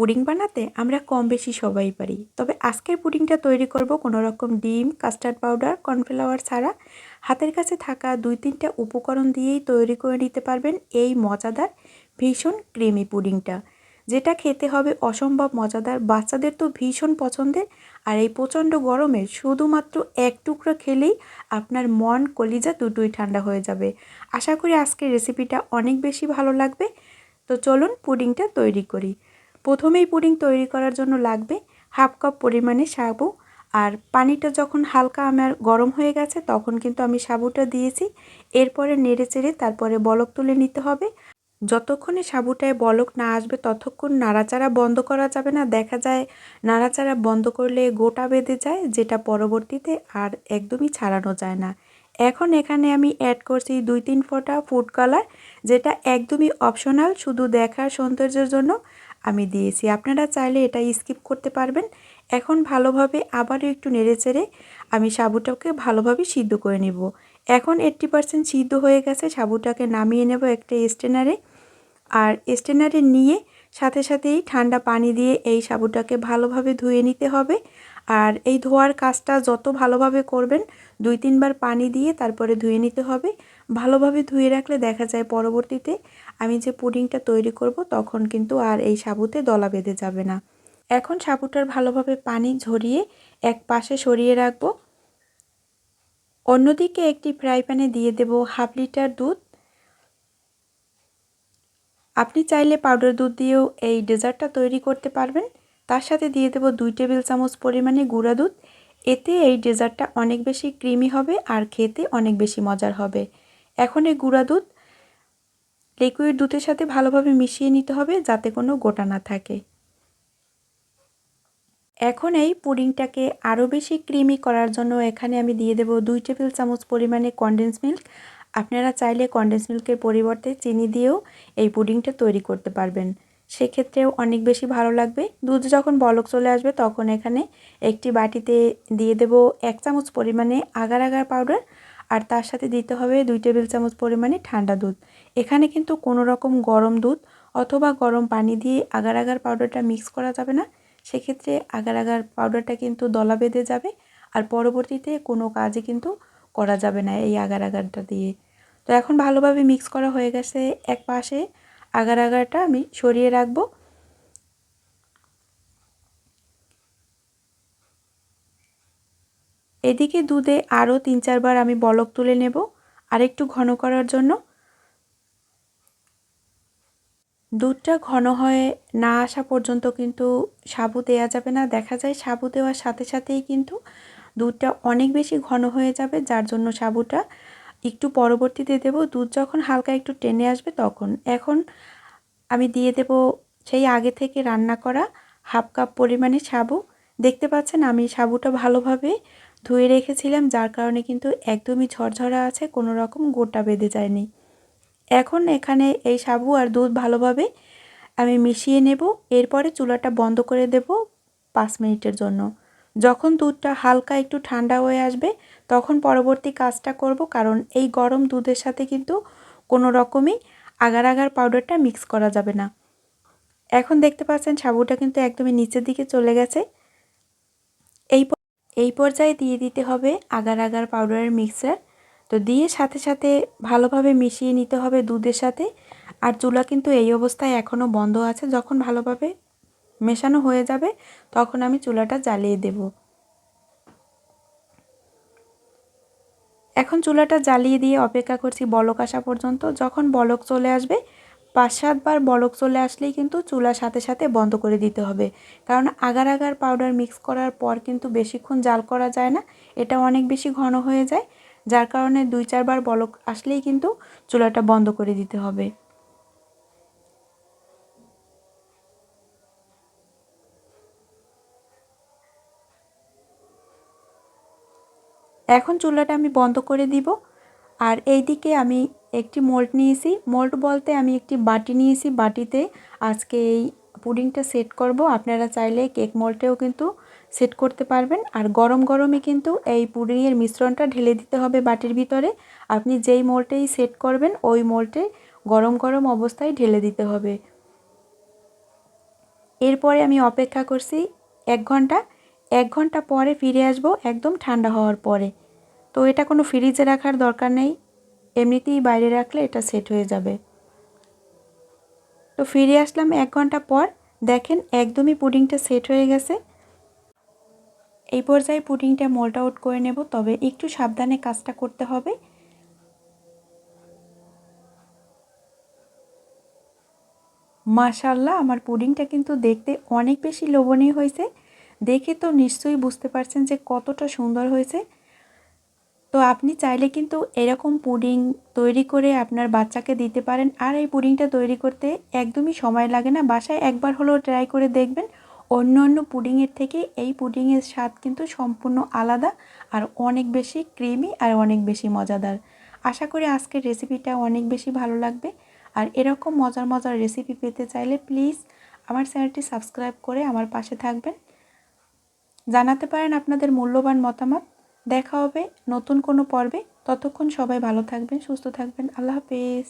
Pudding বানাতে আমরা কম বেশি সবাই পারি। তবে আজকের পুডিংটা তৈরি করব কোনো রকম ডিম, কাস্টার্ড পাউডার, কর্নফ্লাওয়ার ছাড়া। হাতের কাছে থাকা দুই তিনটা উপকরণ দিয়েই তৈরি করে নিতে পারবেন এই মজাদার, ভীষণ ক্রিমি পুডিংটা। যেটা খেতে হবে অসম্ভব মজাদার, বাচ্চাদের তো ভীষণ পছন্দের। আর এই প্রচণ্ড গরমে শুধুমাত্র এক টুকরো খেলেই আপনার মন, কলিজা দুটোই ঠান্ডা হয়ে যাবে। আশা করি আজকের রেসিপিটা অনেক বেশি ভালো লাগবে। তো চলুন পুডিংটা তৈরি করি। প্রথমেই পুডিং তৈরি করার জন্য লাগবে হাফ কাপ পরিমাণে সাবু। আর পানিটা যখন হালকা আমার গরম হয়ে গেছে, তখন কিন্তু আমি সাবুটা দিয়েছি। এরপরে নেড়ে চেড়ে তারপরে বলক তুলে নিতে হবে। যতক্ষণে সাবুটায় বলক না আসবে, ততক্ষণ নাড়াচাড়া বন্ধ করা যাবে না। দেখা যায় নাড়াচাড়া বন্ধ করলে গোটা বেঁধে যায়, যেটা পরবর্তীতে আর একদমই ছাড়ানো যায় না। এখন এখানে আমি অ্যাড করছি দুই তিন ফোঁটা ফুড কালার যেটা একদমই অপশনাল শুধু দেখার সৌন্দর্যের জন্য আমি দিয়েছি। আপনারা চাইলে এটা স্কিপ করতে পারবেন। এখন ভালোভাবে আবারও একটু নেড়ে চেড়ে আমি সাবুটাকে ভালোভাবে সিদ্ধ করে নেব। এখন এইট্টি পারসেন্ট সিদ্ধ হয়ে গেছে, সাবুটাকে নামিয়ে নেব একটা স্টেনারে আর স্টেনারে নিয়ে সাথে সাথেই ঠান্ডা পানি দিয়ে এই সাবুটাকে ভালোভাবে ধুয়ে নিতে হবে। আর এই ধোয়ার কাজটা যত ভালোভাবে করবেন দুই তিনবার পানি দিয়ে তারপরে ধুয়ে নিতে হবে। ভালোভাবে ধুয়ে রাখলে দেখা যায় পরবর্তীতে আমি যে পুডিংটা তৈরি করব তখন কিন্তু আর এই সাবুতে দলা বেঁধে যাবে না। এখন সাবুটার ভালোভাবে পানি ঝরিয়ে এক পাশে সরিয়ে রাখব। অন্যদিকে একটি ফ্রাই প্যানে দিয়ে দেব হাফ লিটার দুধ। আপনি চাইলে পাউডার দুধ দিয়েও এই ডেজার্টটা তৈরি করতে পারবেন। তার সাথে দিয়ে দেবো দুই টেবিল চামচ পরিমাণে গুঁড়া দুধ। এতে এই ডেজার্টটা অনেক বেশি ক্রিমি হবে আর খেতে অনেক বেশি মজার হবে। এখন এই গুঁড়া দুধ লিকুইড দুধের সাথে ভালোভাবে মিশিয়ে নিতে হবে যাতে কোনো গোটা না থাকে। এখন এই পুডিংটাকে আরও বেশি ক্রিমি করার জন্য এখানে আমি দিয়ে দেব দুই টেবিল চামচ পরিমাণে কনডেন্স মিল্ক আপনারা চাইলে কনডেন্স মিল্কের পরিবর্তে চিনি দিয়েও এই পুডিংটা তৈরি করতে পারবেন। সেক্ষেত্রেও অনেক বেশি ভালো লাগবে। দুধ যখন বলক চলে আসবে, তখন এখানে একটি বাটিতে দিয়ে দেব এক চামচ পরিমাণে আগার আগার পাউডার আর তার সাথে দিতে হবে দুই টেবিল চামচ পরিমাণে ঠান্ডা দুধ। এখানে কিন্তু কোনো রকম গরম দুধ অথবা গরম পানি দিয়ে আগার আগার পাউডারটা মিক্স করা যাবে না। সেক্ষেত্রে আগার আগার পাউডারটা কিন্তু দলা বেঁধে যাবে আর পরবর্তীতে কোনো কাজে কিন্তু করা যাবে না এই আগার আগারটা দিয়ে। তো এখন ভালোভাবে মিক্স করা হয়ে গেছে। এক পাশে আগার আগারটা আমি সরিয়ে রাখব। এদিকে দুধে আরও তিন চারবার আমি বলক তুলে নেব আর একটু ঘন করার জন্য। দুধটা ঘন হয়ে না আসা পর্যন্ত কিন্তু সাবু দেওয়া যাবে না। দেখা যায় সাবু দেওয়ার সাথে সাথেই কিন্তু দুধটা অনেক বেশি ঘন হয়ে যাবে, যার জন্য সাবুটা একটু পরবর্তীতে দেব, দুধ যখন হালকা একটু টেনে আসবে তখন। এখন আমি দিয়ে দেব সেই আগে থেকে রান্না করা হাফ কাপ পরিমাণে সাবু। দেখতে পাচ্ছেন আমি সাবুটা ভালোভাবে ধুয়ে রেখেছিলাম, যার কারণে কিন্তু একদমই ঝরঝরা আছে, কোনো রকম গোটা বেঁধে যায়নি। এখন এখানে এই সাবু আর দুধ ভালোভাবে আমি মিশিয়ে নেব। এরপরে চুলাটা বন্ধ করে দেব পাঁচ মিনিটের জন্য। যখন দুধটা হালকা একটু ঠান্ডা হয়ে আসবে, তখন পরবর্তী কাজটা করব কারণ এই গরম দুধের সাথে কিন্তু কোনো রকমই আগার আগার পাউডারটা মিক্স করা যাবে না। এখন দেখতে পাচ্ছেন সাবুটা কিন্তু একদমই নিচের দিকে চলে গেছে। এই এই পর্যায়ে দিয়ে দিতে হবে আগার আগার পাউডারের মিক্সার। তো দিয়ে সাথে সাথে ভালোভাবে মিশিয়ে নিতে হবে দুধের সাথে। আর চুলা কিন্তু এই অবস্থায় এখনও বন্ধ আছে। যখন ভালোভাবে মেশানো হয়ে যাবে, তখন আমি চুলাটা জ্বালিয়ে দেব। এখন চুলাটা জ্বালিয়ে দিয়ে অপেক্ষা করছি বলক আসা পর্যন্ত। যখন বলক চলে আসবে, পাঁচ সাতবার বলক চলে আসলেই কিন্তু চুলার সাথে সাথে বন্ধ করে দিতে হবে। কারণ আগার আগার পাউডার মিক্স করার পর কিন্তু বেশিক্ষণ জাল করা যায় না, এটা অনেক বেশি ঘন হয়ে যায়। যার কারণে দুই চারবার বলক আসলেই কিন্তু চুলাটা বন্ধ করে দিতে হবে। এখন চুলাটা আমি বন্ধ করে দিব। আর এই দিকে আমি একটি মোল্ড নিয়েছি। মোল্ড বলতে আমি একটি বাটি নিয়েছি। বাটিতে আজকে এই পুডিংটা সেট করব। আপনারা চাইলে কেক মোল্ডেও কিন্তু সেট করতে পারবেন। আর গরম গরমে কিন্তু এই পুডিংয়ের মিশ্রণটা ঢেলে দিতে হবে বাটির ভিতরে। আপনি যেই মোল্টেই সেট করবেন, ওই মোল্টে গরম গরম অবস্থায় ঢেলে দিতে হবে। এরপরে আমি অপেক্ষা করছি এক ঘণ্টা। এক ঘণ্টা পরে ফিরে আসব একদম ঠান্ডা হওয়ার পরে। তো এটা কোনো ফ্রিজে রাখার দরকার নেই। এমনিতেই বাইরে রাখলে এটা সেট হয়ে যাবে। তো ফিরে আসলাম এক ঘণ্টা পর। দেখেন একদমই পুডিংটা সেট হয়ে গেছে। এই পর্যায়ে পুডিংটা মোল্ট আউট করে নেব, তবে একটু সাবধানে কাজটা করতে হবে। মাশাল্লাহ আমার পুডিংটা কিন্তু দেখতে অনেক বেশি লোভনীয় হয়েছে। দেখে তো নিশ্চয়ই বুঝতে পারছেন যে কতটা সুন্দর হয়েছে। তো আপনি চাইলে কিন্তু এরকম পুডিং তৈরি করে আপনার বাচ্চাকে দিতে পারেন। আর এই পুডিংটা তৈরি করতে একদমই সময় লাগে না। বাসায় একবার হলেও ট্রাই করে দেখবেন। অন্য অন্য পুডিংয়ের থেকে এই পুডিংয়ের স্বাদ কিন্তু সম্পূর্ণ আলাদা আর অনেক বেশি ক্রিমি আর অনেক বেশি মজাদার। আশা করি আজকের রেসিপিটা অনেক বেশি ভালো লাগবে। আর এরকম মজার মজার রেসিপি পেতে চাইলে প্লিজ আমার চ্যানেলটি সাবস্ক্রাইব করে আমার পাশে থাকবেন। জানাতে পারেন আপনাদের মূল্যবান মতামত। দেখা হবে নতুন কোনো পর্বে। ততক্ষণ সবাই ভালো থাকবেন, সুস্থ থাকবেন। আল্লাহ হাফেজ।